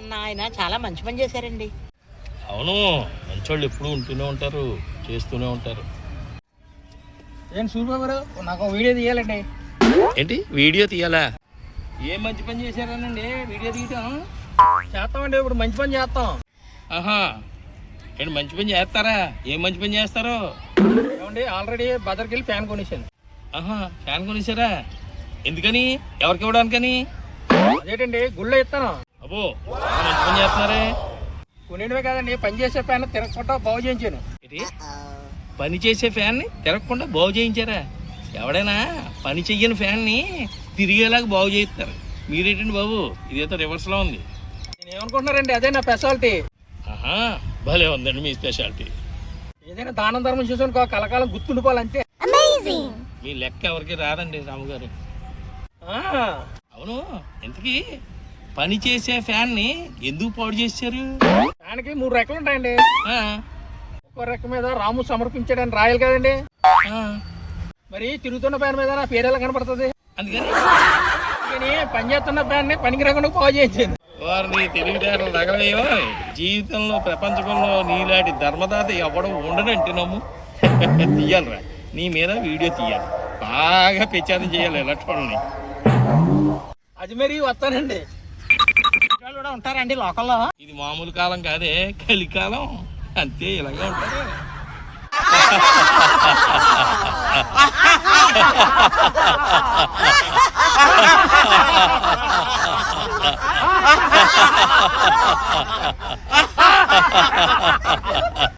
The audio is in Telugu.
ఉన్న ఆయన చాలా మంచి పని చేశారండి. అవును మంచోళ్ళు ఎప్పుడూ ఉంటూనే ఉంటారు చేస్తూనే ఉంటారు. ఏంటి సూర్యబాబు గారు నాకు ఒక వీడియో తీయాలండి. ఏంటి? వీడియో తీయాలా? ఏం మంచి పని చేశారనండి? వీడియో తీయటం? చేస్తామండి ఇప్పుడు మంచి పని చేస్తాం. ఆహా ఏంటి మంచి పని చేస్తారా? ఏం మంచి పని చేస్తారో? ఏమండి ఆల్రెడీ బజార్కి వెళ్ళి ఫ్యాన్ కొనేసాను. ఆహా ఫ్యాన్ కొనేసారా? ఎందుకని? ఎవరికి ఇవ్వడానికని? అదేంటండి గుళ్ళో ఇస్తాను. అబ్బో పని చేస్తున్నారే? కాదండి పని చేసే ఫ్యాన్ తిరగకుండా బాగు చేయించాను. ఏంటి పని చేసే ఫ్యాన్ని తిరగకుండా బాగు చేయించారా? ఎవడైనా పని చెయ్యని ఫ్యాన్ని తిరిగేలాగా బాగు చేయిస్తారు. మీరేంటండి బాబు? ఇదేదో రివర్స్లో ఉంది. నేను ఏమనుకుంటున్నారండి అదే నా స్పెషాలిటీ. ఆహా భలే ఉందండి మీ స్పెషాలిటీ. ఏదైనా దానం ధర్మం చేసుకొని కలకాలం గుర్తుండిపోవాలంటే మీ లెక్క ఎవరికి రాదండి రాముగారు. ఆ, అవును ఇంతకీ పని చేసే ఫ్యాన్ని ఎందుకు పాడు చేశారు? ఫ్యాన్కి మూడు రెక్కలు ఉంటాయండి. ఆ, ఒక్కో రెక్క మీద రాము సమర్పించాడని రాయాలి కదండి. ఆ, మరి తిరుగుతున్న ఫ్యాన్ మీద నా పేరు ఎలా కనపడుతుంది? అందుకని. కానీ పని చేస్తున్న ఫ్యాన్ని పనికి రాకుండా బాగు చేయించాను వారిని తెలివితేటలు తగలేయో జీవితంలో ప్రపంచంలో నీలాంటి ధర్మదాత ఎవడం ఉండడంటే నమ్ము. తీయాలిరా. నీ మీద వీడియో తీయాలి. బాగా ప్రచారం చేయాలి ఎలక్ట్రాన్ని అది మరి వస్తానండి. వాళ్ళు కూడా ఉంటారండి లోకల్లో. ఇది మామూలు కాలం కాదే కలికాలం. అంతే ఇలాగే ఉంటుంది